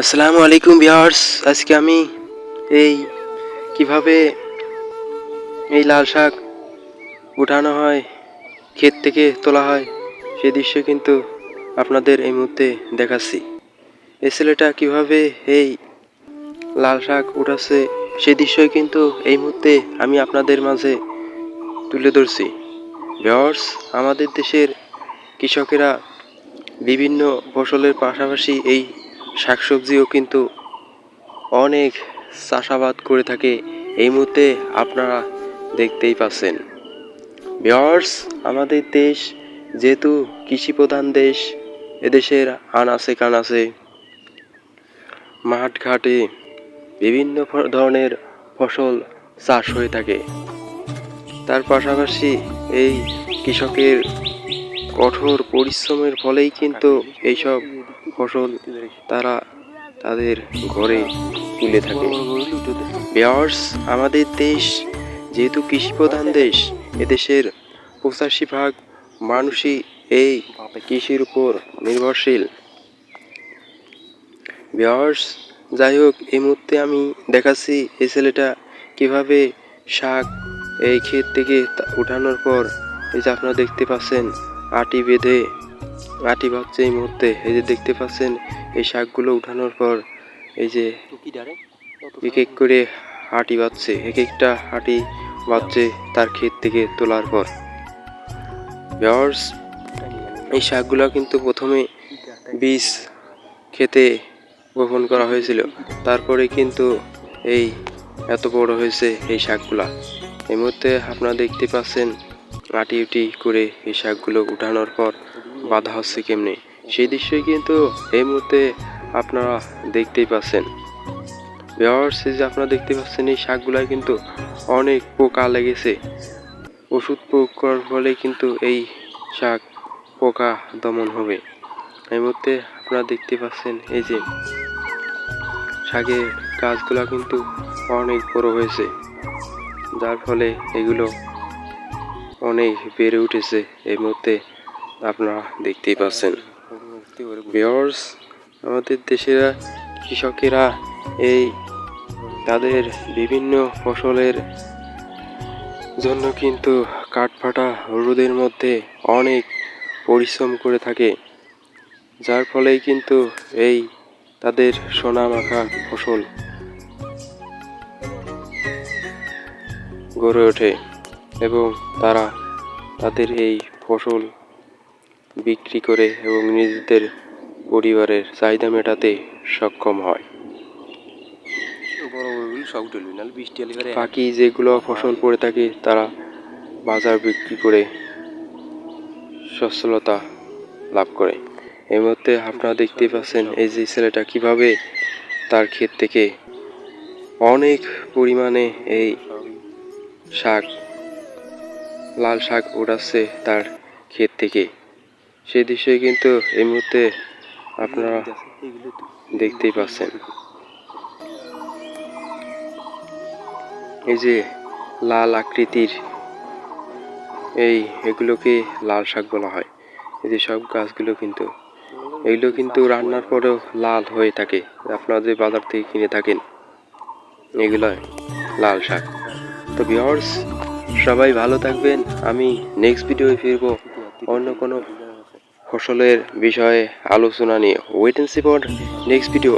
আসসালামু আলাইকুম বিহার্স আজকে আমি এই কীভাবে এই লাল শাক উঠানো হয়, ক্ষেত থেকে তোলা হয়, সে দৃশ্য কিন্তু আপনাদের এই মুহূর্তে দেখাচ্ছি। এই ছেলেটা কীভাবে এই লাল শাক উঠাচ্ছে সেই দৃশ্যই কিন্তু এই মুহূর্তে আমি আপনাদের মাঝে তুলে ধরছি। বিহার্স আমাদের দেশের কৃষকেরা বিভিন্ন ফসলের পাশাপাশি এই শাকসবজিও কিন্তু অনেক চাষাবাদ করে থাকে। এই মুহূর্তে আপনারা দেখতেই পাচ্ছেন। বিহার্স আমাদের দেশ যেহেতু কৃষি প্রধান দেশ, এদেশের আনাচে কানাচে মাঠ ঘাটে বিভিন্ন ধরনের ফসল চাষ হয়ে থাকে। তার পাশাপাশি এই কৃষকের কঠোর পরিশ্রমের ফলেই কিন্তু এইসব ফসল তারা তাদের ঘরে তুলে থাকে। বিয়ার্স আমাদের দেশ যেহেতু কৃষিপ্রধান দেশ, এদেশের পঁচাশি ভাগ মানুষই এই কৃষির উপর নির্ভরশীল। বিয়ার্স যাই হোক, এই মুহূর্তে আমি দেখাচ্ছি এই ছেলেটা কীভাবে শাক এই ক্ষেত থেকে উঠানোর পর, এই যে আপনারা দেখতে পাচ্ছেন, আটি বেঁধে আটি ভাবছে এই মুহূর্তে। এই যে দেখতে পাচ্ছেন এই শাকগুলো উঠানোর পর এই যে এক এক করে হাঁটি বাঁধছে। এক একটা হাঁটি বাঁধছে তার ক্ষেত থেকে তোলার পর। ভিউয়ার্স, এই শাকগুলো কিন্তু প্রথমে বীজ খেতে বপন করা হয়েছিল। তারপরে কিন্তু এই এত বড় হয়েছে এই শাকগুলা। এই মুহূর্তে আপনারা দেখতে পাচ্ছেন আটি উটি করে এই শাকগুলো উঠানোর পর বাঁধা হচ্ছে কেমনি? সেই দৃশ্যই কিন্তু এই মুহূর্তে আপনারা দেখতেই পাচ্ছেন। এই যে আপনারা দেখতে পাচ্ছেন, এই শাকগুলায় কিন্তু অনেক পোকা লেগেছে। ওষুধ প্রয়োগ করার ফলে কিন্তু এই শাক পোকা দমন হবে। এই মুহূর্তে আপনারা দেখতে পাচ্ছেন, এই যে শাকের গাছগুলা কিন্তু অনেক বড় হয়েছে। যার ফলে এগুলো অনেক বেড়ে উঠেছে এই মুহূর্তে। আপনারা দেখতেই পাচ্ছেন। ভিউয়ার্স আমাদের দেশের কৃষকেরা এই তাদের বিভিন্ন ফসলের জন্য কিন্তু কাঠফাটা রোদের মধ্যে অনেক পরিশ্রম করে থাকে। যার ফলেই কিন্তু এই তাদের সোনা মাখা ফসল গড়ে ওঠে এবং তারা তাদের এই ফসল বিক্রি করে এবং নিজেদের পরিবারের চাহিদা মেটাতে সক্ষম হয়। বাকি যেগুলো ফসল পড়ে থাকে তারা বাজার বিক্রি করে সচ্ছলতা লাভ করে। এই মুহূর্তে আপনারা দেখতেই পাচ্ছেন এই যে ছেলেটা কীভাবে তার ক্ষেত থেকে অনেক পরিমাণে এই শাক লাল শাক উড়াচ্ছে তার ক্ষেত থেকে। সেই দৃশ্যই কিন্তু এই মুহূর্তে আপনারা দেখতেই পাচ্ছেন। এই যে লাল আকৃতির এই এগুলোকে লাল শাক বলা হয়। এই যে সব গাছগুলো কিন্তু, এগুলো কিন্তু রান্নার পরেও লাল হয়ে থাকে। আপনারা যে বাজার থেকে কিনে থাকেন এগুলো লাল শাক। তো ভিউয়ার্স সবাই ভালো থাকবেন। আমি নেক্সট ভিডিওয়ে ফিরবো। অন্য কোনো ফসলের বিষয়ে আলোচনা নিয়ে। Wait and see next video